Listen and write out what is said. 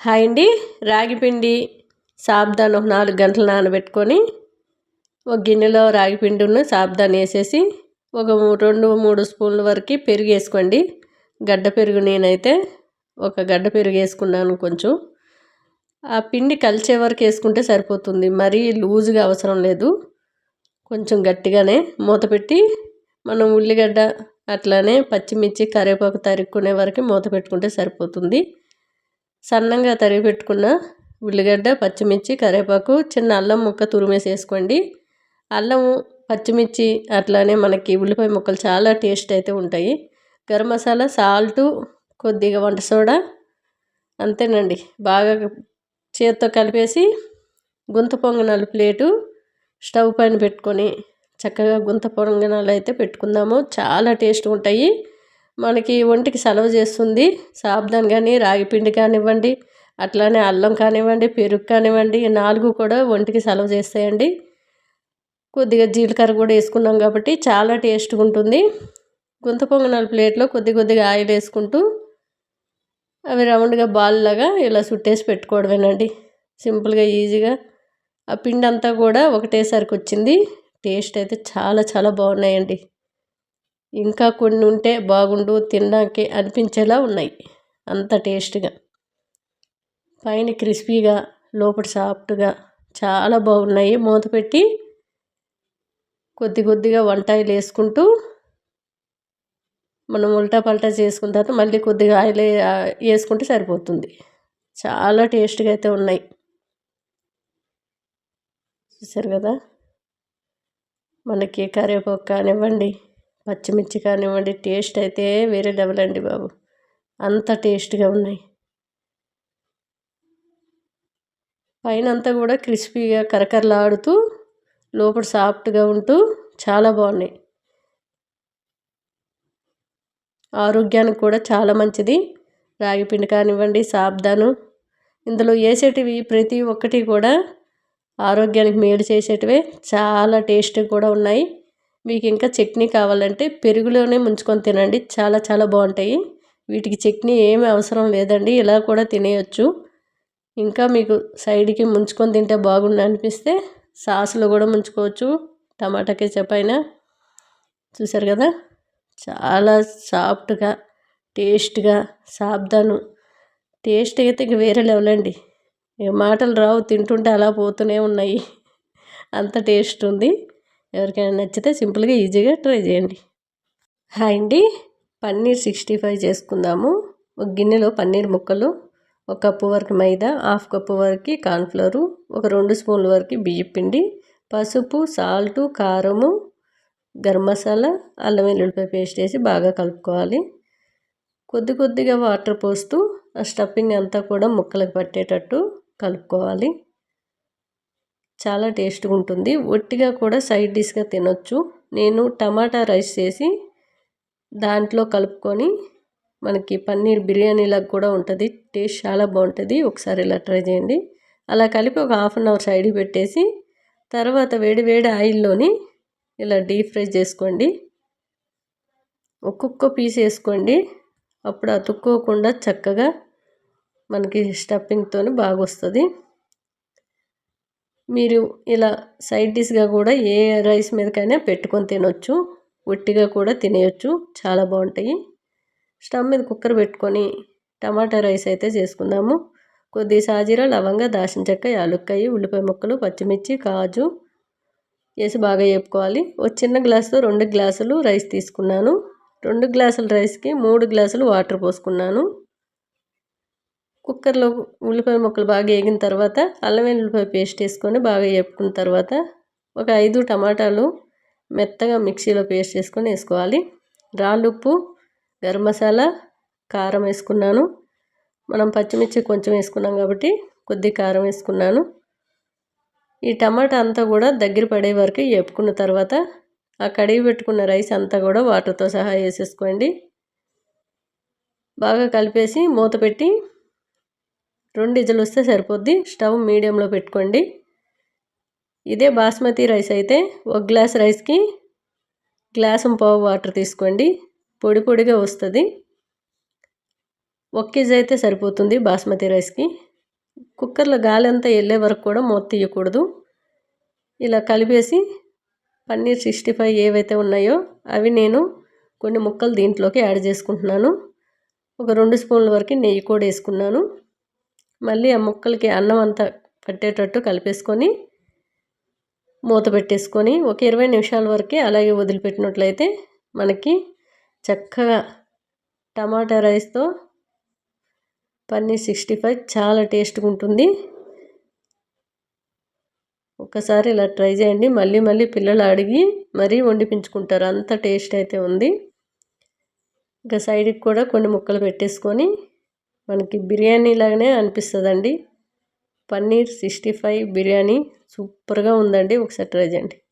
Hi అండి. రాగి పిండి సాబ్దాన్ ఒక నాలుగు గంటలు నానబెట్టుకొని ఒక గిన్నెలో రాగి పిండిను సాబ్దాన్ వేసేసి ఒక రెండు మూడు స్పూన్ల వరకు పెరుగు వేసుకోండి. గడ్డ పెరుగు నేనైతే ఒక గడ్డ పెరుగు వేసుకున్నాను కొంచెం. ఆ పిండి కలిసే వరకు వేసుకుంటే సరిపోతుంది. మరీ లూజుగా అవసరం లేదు. కొంచెం గట్టిగానే మూత పెట్టి మనం ఉల్లిగడ్డ అట్లానే పచ్చిమిర్చి కరివేపాకు తరుక్కునే వరకు మూత పెట్టుకుంటే సరిపోతుంది. సన్నంగా తరిగి పెట్టుకున్న ఉల్లిగడ్డ పచ్చిమిర్చి కరివేపాకు చిన్న అల్లం ముక్క తురిమేసి వేసుకోండి అల్లం పచ్చిమిర్చి అట్లానే మనకి ఉల్లిపాయ ముక్కలు చాలా టేస్ట్ అయితే ఉంటాయి. గరం మసాలా సాల్టు కొద్దిగా వంట సోడా అంతేనండి. బాగా చేత్తో కలిపేసి గుంత పొంగనాలు ప్లేటు స్టవ్ పైన పెట్టుకొని చక్కగా గుంత పొంగనాలు అయితే పెట్టుకుందాము. చాలా టేస్ట్ ఉంటాయి. మనకి ఒంటికి సెలవు చేస్తుంది. సాబ్దాన్ కానీ రాగిపిండి కానివ్వండి అట్లానే అల్లం కానివ్వండి పెరుగు కానివ్వండి నాలుగు కూడా ఒంటికి సెలవు చేస్తాయండి. కొద్దిగా జీలకర్ర కూడా వేసుకున్నాం కాబట్టి చాలా టేస్ట్గా ఉంటుంది. గుంత పొంగనాల ప్లేట్లో కొద్ది కొద్దిగా ఆయిల్ వేసుకుంటూ అవి రౌండ్గా బాల్ లాగా ఇలా చుట్టేసి పెట్టుకోవడమేనండి. సింపుల్గా ఈజీగా. ఆ పిండి అంతా కూడా ఒకటేసరికి వచ్చింది. టేస్ట్ అయితే చాలా చాలా బాగున్నాయండి. ఇంకా కొన్ని ఉంటే బాగుండు తినడానికి అనిపించేలా ఉన్నాయి. అంత టేస్ట్గా. పైన క్రిస్పీగా లోపల సాఫ్ట్గా చాలా బాగున్నాయి. మూత పెట్టి కొద్ది కొద్దిగా వంటాయిలు వేసుకుంటూ మనం ఉల్టా పల్టా చేసుకున్న తర్వాత మళ్ళీ కొద్దిగా ఆయిల్ వేసుకుంటే సరిపోతుంది. చాలా టేస్ట్గా అయితే ఉన్నాయి. చూసారు కదా? మనకి కరివేపాకు కానివ్వండి పచ్చిమిర్చి కానివ్వండి టేస్ట్ అయితే వేరే లెవెల్ అండి బాబు. అంత టేస్ట్గా ఉన్నాయి. పైన అంతా కూడా క్రిస్పీగా కరకరలాడుతూ లోపల సాఫ్ట్గా ఉంటూ చాలా బాగున్నాయి. ఆరోగ్యానికి కూడా చాలా మంచిది. రాగిపిండి కానివ్వండి సాబ్దాను. ఇందులో వేసేటివి ప్రతి ఒక్కటి కూడా ఆరోగ్యానికి మేలు చేసేటివే. చాలా టేస్ట్ కూడా ఉన్నాయి. మీకు ఇంకా చట్నీ కావాలంటే పెరుగులోనే ముంచుకొని తినండి. చాలా చాలా బాగుంటాయి. వీటికి చట్నీ ఏమి అవసరం లేదండి. ఇలా కూడా తినేయచ్చు. ఇంకా మీకు సైడ్కి ముంచుకొని తింటే బాగుండు అనిపిస్తే సాసులు కూడా ముంచుకోవచ్చు. టమాటా కెచప్ అయినా. చూసారు కదా? చాలా సాఫ్ట్గా టేస్ట్గా సాబ్దాను. టేస్ట్ అయితే ఇక వేరే లెవెల్ అండి. ఇక మాటలు రావు తింటుంటే అలా పోతూనే ఉన్నాయి. అంత టేస్ట్ ఉంది. ఎవరికైనా నచ్చితే సింపుల్గా ఈజీగా ట్రై చేయండి. హాయ్ అండి. పన్నీర్ సిక్స్టీ ఫైవ్ చేసుకుందాము. ఒక గిన్నెలో పన్నీర్ ముక్కలు ఒక కప్పు వరకు మైదా హాఫ్ కప్పు వరకు కార్న్ఫ్లోరు ఒక రెండు స్పూన్ల వరకు బియ్యం పిండి పసుపు సాల్టు కారము గరం మసాలా అల్లం వెల్లుల్లిపాయ పేస్ట్ వేసి బాగా కలుపుకోవాలి. కొద్ది కొద్దిగా వాటర్ పోస్తూ ఆ స్టఫింగ్ అంతా కూడా ముక్కలకు పట్టేటట్టు కలుపుకోవాలి. చాలా టేస్ట్గా ఉంటుంది. ఒట్టిగా కూడా సైడ్ డిష్గా తినొచ్చు. నేను టమాటా రైస్ చేసి దాంట్లో కలుపుకొని మనకి పన్నీర్ బిర్యానీలాగా కూడా ఉంటుంది. టేస్ట్ చాలా బాగుంటుంది. ఒకసారి ఇలా ట్రై చేయండి. అలా కలిపి ఒక హాఫ్ అన్ అవర్ సైడ్ పెట్టేసి తర్వాత వేడి వేడి ఆయిల్లోని ఇలా డీప్ ఫ్రై చేసుకోండి. ఒక్కొక్క పీస్ వేసుకోండి. అప్పుడు అతుక్కోకుండా చక్కగా మనకి స్టఫింగ్తో బాగా వస్తుంది మీరు ఇలా సైడ్ డిష్గా కూడా ఏ రైస్ మీదకైనా పెట్టుకొని తినొచ్చు. ఒట్టిగా కూడా తినేయచ్చు. చాలా బాగుంటాయి. స్టవ్ మీద కుక్కర్ పెట్టుకొని టమాటా రైస్ అయితే చేసుకుందాము. కొద్ది సాజీర లవంగ దాచిన చెక్క యాలుక్కాయ ఉల్లిపాయ ముక్కలు పచ్చిమిర్చి కాజు వేసి బాగా వేపుకోవాలి. ఒక చిన్న గ్లాసుతో రెండు గ్లాసులు రైస్ తీసుకున్నాను. రెండు గ్లాసుల రైస్కి మూడు గ్లాసులు వాటర్ పోసుకున్నాను. కుక్కర్లో ఉల్లిపాయ ముక్కలు బాగా వేగిన తర్వాత అల్లం వెల్లుల్లిపాయ పేస్ట్ వేసుకొని బాగా వేపుకున్న తర్వాత ఒక ఐదు టమాటాలు మెత్తగా మిక్సీలో పేస్ట్ చేసుకొని వేసుకోవాలి. రాళ్ళుప్పు గరం మసాలా కారం వేసుకున్నాను. మనం పచ్చిమిర్చి కొంచెం వేసుకున్నాం కాబట్టి కొద్ది కారం వేసుకున్నాను. ఈ టమాటా అంతా కూడా దగ్గర పడే వరకు వేపుకున్న తర్వాత ఆ కడిగి పెట్టుకున్న రైస్ అంతా కూడా వాటర్తో సహా వేసేసుకోండి. బాగా కలిపేసి మూత పెట్టి రెండు ఇజలు వస్తే సరిపోద్ది. స్టవ్ మీడియంలో పెట్టుకోండి. ఇదే బాస్మతి రైస్ అయితే ఒక గ్లాస్ రైస్కి గ్లాసు పావు వాటర్ తీసుకోండి. పొడి పొడిగా వస్తుంది. ఒక కేజీ అయితే సరిపోతుంది బాస్మతి రైస్కి. కుక్కర్లో గాలి అంతా వెళ్ళే వరకు కూడా మూత తీయకూడదు. ఇలా కలిపేసి పన్నీర్ సిక్స్టీ ఫైవ్ ఏవైతే ఉన్నాయో అవి నేను కొన్ని ముక్కలు దీంట్లోకి యాడ్ చేసుకుంటున్నాను. ఒక రెండు స్పూన్ల వరకు నెయ్యి కూడా వేసుకున్నాను. మళ్ళీ ఆ ముక్కలకి అన్నం అంతా పట్టేటట్టు కలిపేసుకొని మూత పెట్టేసుకొని ఒక ఇరవై నిమిషాల వరకు అలాగే వదిలిపెట్టినట్లయితే మనకి చక్కగా టమాటా రైస్తో పన్నీర్ సిక్స్టీ ఫైవ్ చాలా టేస్ట్గా ఉంటుంది. ఒక్కసారి ఇలా ట్రై చేయండి. మళ్ళీ మళ్ళీ పిల్లలు అడిగి మరీ వండిపించుకుంటారు. అంత టేస్ట్ అయితే ఉంది. ఇంకా సైడ్కి కూడా కొన్ని ముక్కలు పెట్టేసుకొని మనకి బిర్యానీ లాగానే అనిపిస్తుందండి. పన్నీర్ సిక్స్టీ ఫైవ్ బిర్యానీ సూపర్గా ఉందండి. ఒకసారి ట్రై చేయండి.